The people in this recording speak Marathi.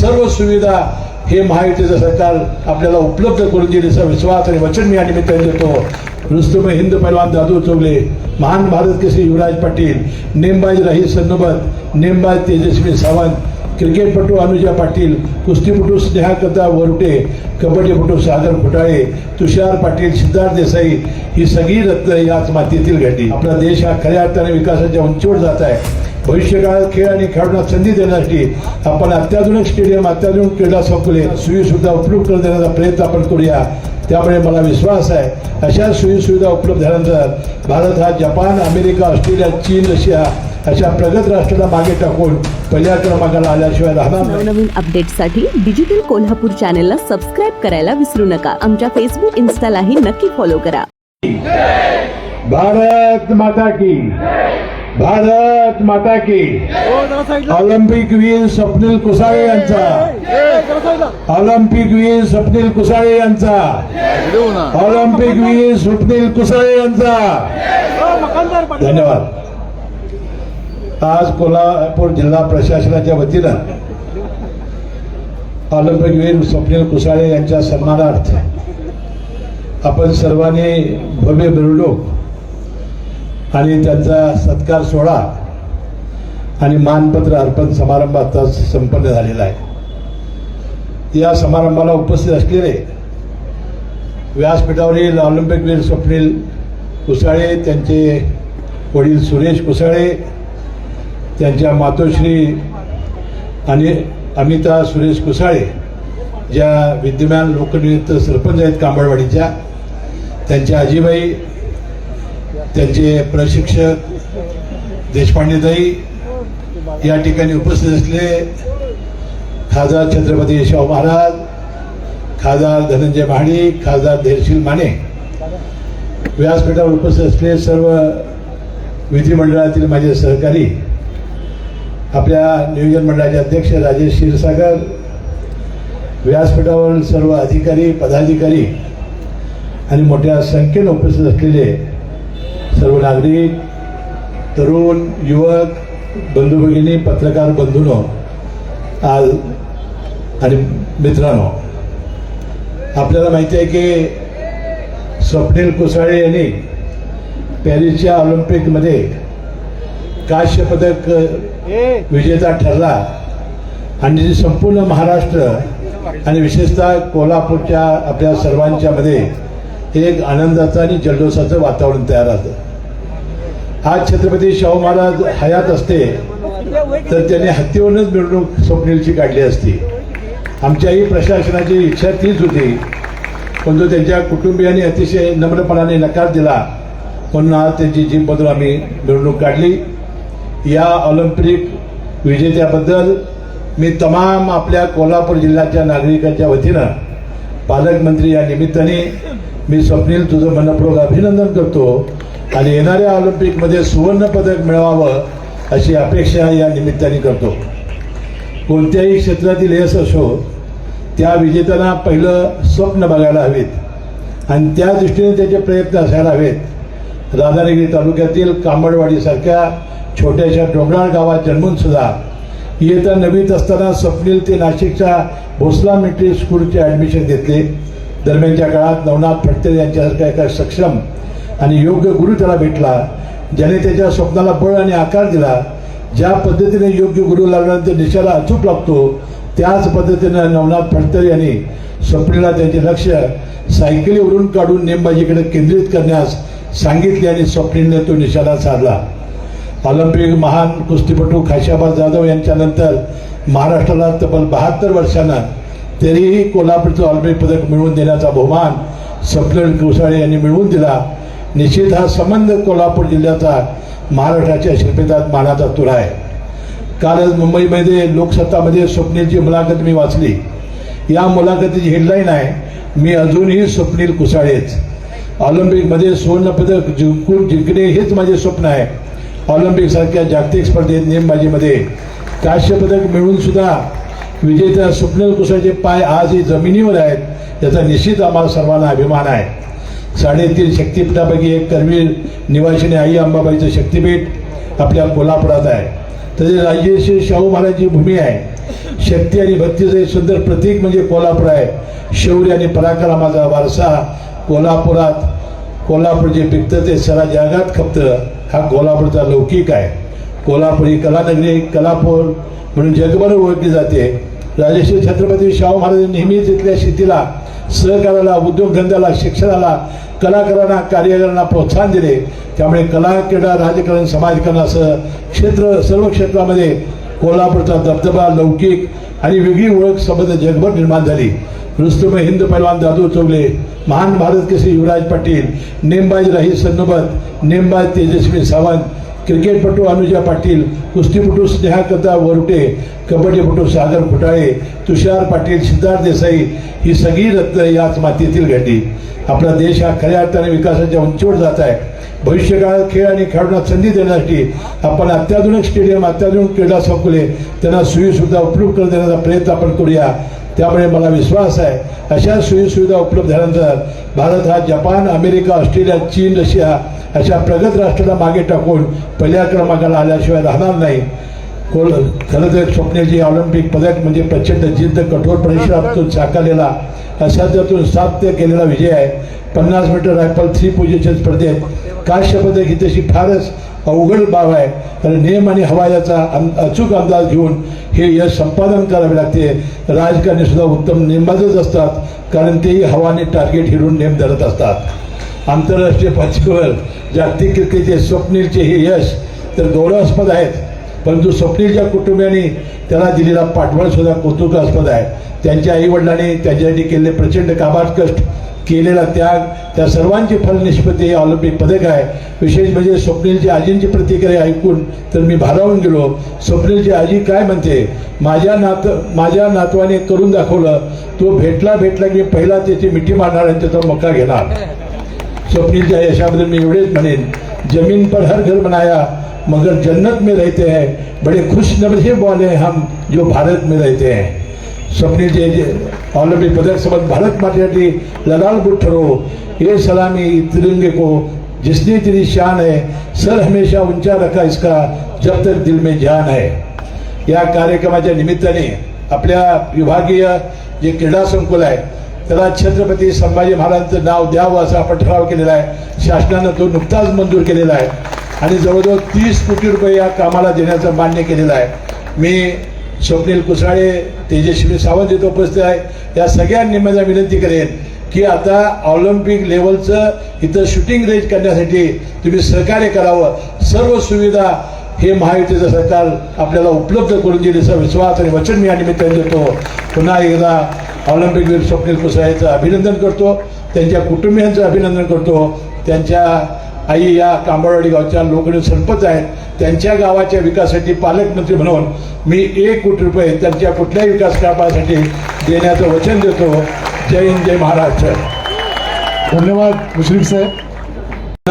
सर्व सुविधा हे महायुतीचं सरकार आपल्याला उपलब्ध करून देईल असा विश्वास आणि वचन मी या निमित्ताने देतो. रुस्तुम हिंद पैलवान दादू चौगले महान भारत केसरी युवराज पाटील नेमबाज राही सन्नबत नेमबाज तेजस्वी सावंत क्रिकेटपटू अनुजा पाटील कुस्तीपटू स्नेहा वरुटे कबड्डीपटू सागर फुटाळे तुषार पाटील सिद्धार्थ देसाई ही सगळी रत्न याच मातीतील घडली. आपला देश हा खऱ्या अर्थाने विकासाच्या उंचीवर जात आहे. भविष्यकाळात खेळ आणि खेळाडूंना संधी देण्यासाठी आपण अत्याधुनिक स्टेडियम अत्याधुनिक क्रीडा संकुले सोयी सुविधा उपलब्ध करून देण्याचा प्रयत्न आपण करूया. त्यामुळे मला विश्वास आहे अशा सोयी सुविधा उपलब्ध झाल्यानंतर भारत हा जपान अमेरिका ऑस्ट्रेलिया चीन रशिया अशा प्रगत राष्ट्राला मागे टाकून पहिल्या क्रमांकाला आल्याशिवाय राहणार नाही. नवनवीन अपडेटसाठी डिजिटल कोल्हापूर चॅनेलला सबस्क्राईब करायला विसरू नका. आमच्या फेसबुक इन्स्टालाही नक्की फॉलो करा. भारत माता की. भारत माता की। ऑलिम्पिक वीर स्वप्नील कुसाळे यांचा। ऑलिम्पिक वीर स्वप्नील कुसाळे यांचा। ऑलिम्पिक वीर स्वप्नील कुसाळे यांचा। धन्यवाद। आज कोल्हापूर जिल्हा प्रशासनाच्या वतीनं ऑलिम्पिक वीर स्वप्नील कुसाळे यांच्या सन्मानार्थ आपण सर्वांनी भव्य मिरवणूक आणि त्यांचा सत्कार सोहळा आणि मानपत्र अर्पण समारंभ आता संपन्न झालेला आहे. या समारंभाला उपस्थित असलेले व्यासपीठावरील ऑलिम्पिकवीर स्वप्नील कुसाळे त्यांचे वडील सुरेश कुसाळे त्यांच्या मातोश्री आणि अमिता सुरेश कुसाळे ज्या विद्यमान लोकनियुक्त सरपंच आहेत कांबळवाडीच्या त्यांच्या आजीबाई त्यांचे प्रशिक्षक देशपांडेदाई या ठिकाणी उपस्थित असले. खासदार छत्रपती शाहू महाराज खासदार धनंजय महाडिक खासदार धैर्यशील माने व्यासपीठावर उपस्थित असलेले सर्व विधिमंडळातील माझे सहकारी आपल्या नियोजन मंडळाचे अध्यक्ष राजेश क्षीरसागर व्यासपीठावर सर्व अधिकारी पदाधिकारी आणि मोठ्या संख्येनं उपस्थित असलेले सर्व नागरिक तरुण युवक बंधू भगिनी पत्रकार बंधूनो आज आणि मित्रांनो आपल्याला माहिती आहे की स्वप्नील कुसाळे यांनी पॅरिसच्या ऑलिम्पिकमध्ये काश्य पदक विजेता ठरला. आणि संपूर्ण महाराष्ट्र आणि विशेषतः कोल्हापूरच्या आपल्या सर्वांच्या हे एक आनंदाचं आणि जल्लोषाचं वातावरण तयार राहतं. आज छत्रपती शाहू महाराज हयात असते तर त्यांनी हत्तीवरूनच मिरवणूक स्वप्नीलची काढली असती. आमच्याही प्रशासनाची इच्छा तीच होती पण तो त्यांच्या कुटुंबियांनी अतिशय नम्रपणाने नकार दिला म्हणून आज त्यांची जीपमधून आम्ही मिरवणूक काढली. या ऑलिम्पिक विजेत्याबद्दल मी तमाम आपल्या कोल्हापूर जिल्ह्याच्या नागरिकांच्या वतीनं पालकमंत्री या निमित्ताने मी स्वप्नील तुझं मनपूर्वक अभिनंदन करतो आणि येणाऱ्या ऑलिम्पिकमध्ये सुवर्ण पदक मिळवावं अशी अपेक्षा या निमित्ताने करतो. कोणत्याही क्षेत्रातील यश असो त्या विजेत्यांना पहिलं स्वप्न बघायला हवेत आणि त्या दृष्टीने त्याचे प्रयत्न असायला हवेत. राधानगरी तालुक्यातील कांबडवाडीसारख्या छोट्याशा डोंगराळ गावात जन्मूनसुद्धा इयत्ता नवीत असताना स्वप्नील ते नाशिकच्या भोसला मिलिटरी स्कूलचे ॲडमिशन घेतले. दरम्यानच्या काळात नवनाथ फडते यांच्यासारखा एका सक्षम आणि योग्य गुरु त्याला भेटला. ज्याने त्याच्या स्वप्नाला बळ आणि आकार दिला. ज्या पद्धतीने योग्य गुरु लागल्यानंतर निशाला अचूक लागतो त्याच पद्धतीनं नवनाथ फडतर यांनी स्वप्नीला त्यांचे लक्ष सायकलीवरून काढून नेमबाजीकडे केंद्रित करण्यास सांगितले आणि स्वप्नीने तो निशाला साधला. ऑलिम्पिक महान कुस्तीपटू खाशाबा जाधव यांच्यानंतर महाराष्ट्राला तब्बल बहात्तर वर्षानं तरीही कोल्हापूरचं ऑलिम्पिक पदक मिळवून देण्याचा बहुमान स्वप्नील कुसाळे यांनी मिळवून दिला. निश्चित हा संबंध कोल्हापूर जिल्ह्याचा महाराष्ट्राच्या शिल्पेतात मानाचा तुरा आहे. कालच मुंबईमध्ये लोकसत्तामध्ये स्वप्नीलची मुलाखत मी वाचली. या मुलाखतीची हेडलाईन आहे मी अजूनही स्वप्नील कुसाळेच. ऑलिम्पिकमध्ये सुवर्णपदक जिंकून जिंकणे हेच माझे स्वप्न आहे. ऑलिम्पिकसारख्या जागतिक स्पर्धेत नेमबाजीमध्ये कांस्यपदक पदक मिळून सुद्धा विजेत्या स्वप्नील कुसाचे पाय आजही जमिनीवर आहेत याचा निश्चित आम्हाला सर्वांना अभिमान आहे. साडेतीन शक्तिपीठापैकी एक करवीर निवासिनी आई अंबाबाईचं शक्तिपीठ आपल्या कोल्हापुरात आहे. तसेच राजेश्री शाहू महाराजची भूमी आहे. शक्ती आणि भक्तीचं एक सुंदर प्रतीक म्हणजे कोल्हापूर आहे. शौर्य आणि पराक्रमाचा वारसा कोल्हापुरात कोल्हापूर जे पिकतं ते सरा जगात खपतं. हा कोल्हापूरचा लौकिक आहे. कोल्हापूर ही कलानगरी कलापूर म्हणून जगभर ओळखली जाते. राजश्री छत्रपती शाहू महाराज नेहमीच इथल्या शेतीला सहकाराला उद्योगधंद्याला शिक्षणाला कलाकारांना कार्यकरांना प्रोत्साहन दिले. त्यामुळे कला क्रीडा राजकारण समाजकारण असं क्षेत्र सर्व क्षेत्रामध्ये कोल्हापूरचा दबदबा लौकिक आणि वेगळी ओळख संबंध जगभर निर्माण झाली. रुस्तुम हिंद पैलवान दादू चौगले महान भारत केसरी युवराज पाटील नेमबाज राही सन्नोबत नेमबाज तेजस्वी सावंत क्रिकेटपटू अनुजा पाटील कुस्तीपटू स्नेहा कदा वरुटे कबड्डीपटू सागर फुटाळे तुषार पाटील सिद्धार्थ देसाई ही सगळी रत्न याच मातीतील घडली. आपला देश हा खऱ्या अर्थाने विकासाच्या उंचीवर जात आहे. भविष्यकाळात खेळ आणि खेळाडूंना संधी देण्यासाठी आपण अत्याधुनिक स्टेडियम अत्याधुनिक क्रीडा संकुले त्यांना सोयीसुविधा उपलब्ध करून देण्याचा प्रयत्न आपण करूया. त्यामुळे मला विश्वास आहे अशा सोयीसुविधा उपलब्ध झाल्यानंतर भारत हा जपान अमेरिका ऑस्ट्रेलिया चीन रशिया अशा प्रगत राष्ट्राला मागे टाकून पहिल्या क्रमांकाला आल्याशिवाय राहणार नाही. कोल खरं तर स्वप्नाची ऑलिम्पिक पदक म्हणजे प्रचंड जिद्द कठोर परिश्रमातून साकारलेला असाध्यातून साध्य केलेला विजय आहे. पन्नास मीटर रायफल थ्री पोझिशन स्पर्धेत काश्य पदक ही तशी फारच अवघड बाब आहे. कारण नियम आणि हवा याचा अं- अचूक अंदाज घेऊन हे यश संपादन करावे लागते. राजकारणी सुद्धा उत्तम नेमबाजच असतात कारण तेही हवाने टार्गेट हिरून नेम धरत असतात. आंतरराष्ट्रीय पातळीवर जागतिक क्रिकेटचे स्वप्नीलचे हे यश तर गौरवास्पद आहेत. परंतु स्वप्नीलच्या कुटुंबियांनी त्याला दिलेला पाठबळ सुद्धा कौतुकास्पद आहे. त्यांच्या आई वडिलांनी त्याच्यासाठी केलेले प्रचंड कामात कष्ट केलेला त्याग त्या सर्वांची फलनिष्पत्ती हे ऑलिम्पिक पदक आहे. विशेष म्हणजे स्वप्नीलची आजींची प्रतिक्रिया ऐकून तर मी भारावून गेलो. स्वप्नीलची आजी काय म्हणते? माझ्या नात माझ्या नातवाने करून दाखवलं. तो भेटला भेटला की मी पहिला त्याची मिठी मारणार आणि त्याचा मक्का घेणार. स्वप्नीलच्या यशाबद्दल मी एवढेच म्हणेन. जमीन पर हर घर बनाया. मगर जन्नत में रहते हैं बड़े खुश नबे वाले हम जो भारत में रहते हैं। स्वप्नीलचे जे ऑलिम्पिक पदक भारत मातेसाठी लड़ाल बुट ठरो ये सलामी तिरंगे को जिसने तेरी शान है सर हमेशा ऊंचा रखा इसका जब तक दिल में जान है। या कार्यक्रमाच्या निमित्ताने आपल्या विभागीय जे क्रीडा संकुल आहे त्याला छत्रपती संभाजी महाराजांचं नाव द्यावं असा आपण ठराव केलेला आहे शासनानं तो नुकताच मंजूर केलेला आहे. आणि जवळजवळ तीस कोटी रुपये या कामाला देण्याचं मान्य केलेलं आहे. मी स्वप्नील कुसाळे तेजस्वी सावंत इथं उपस्थित आहे. या सगळ्यांनी माझ्या विनंती करेन की आता ऑलिम्पिक लेवलचं इथं शूटिंग रेंज करण्यासाठी तुम्ही सहकार्य करावं. सर्व सुविधा हे महायुतीचं सरकार आपल्याला उपलब्ध करून देईल असा विश्वास आणि वचन मी या निमित्ताने देतो. पुन्हा एकदा ऑलिम्पिकवीर स्वप्नील कुसाळेचं अभिनंदन करतो. त्यांच्या कुटुंबियांचं अभिनंदन करतो. त्यांच्या आई या कांबळवाडी गावच्या लोकणी सरपंच आहेत. त्यांच्या गावाच्या विकासासाठी पालकमंत्री म्हणून मी एक कोटी रुपये त्यांच्या कुठल्याही विकास कामासाठी देण्याचं वचन देतो. जय हिंद जय महाराष्ट्र. धन्यवाद मुश्रीफ साहेब.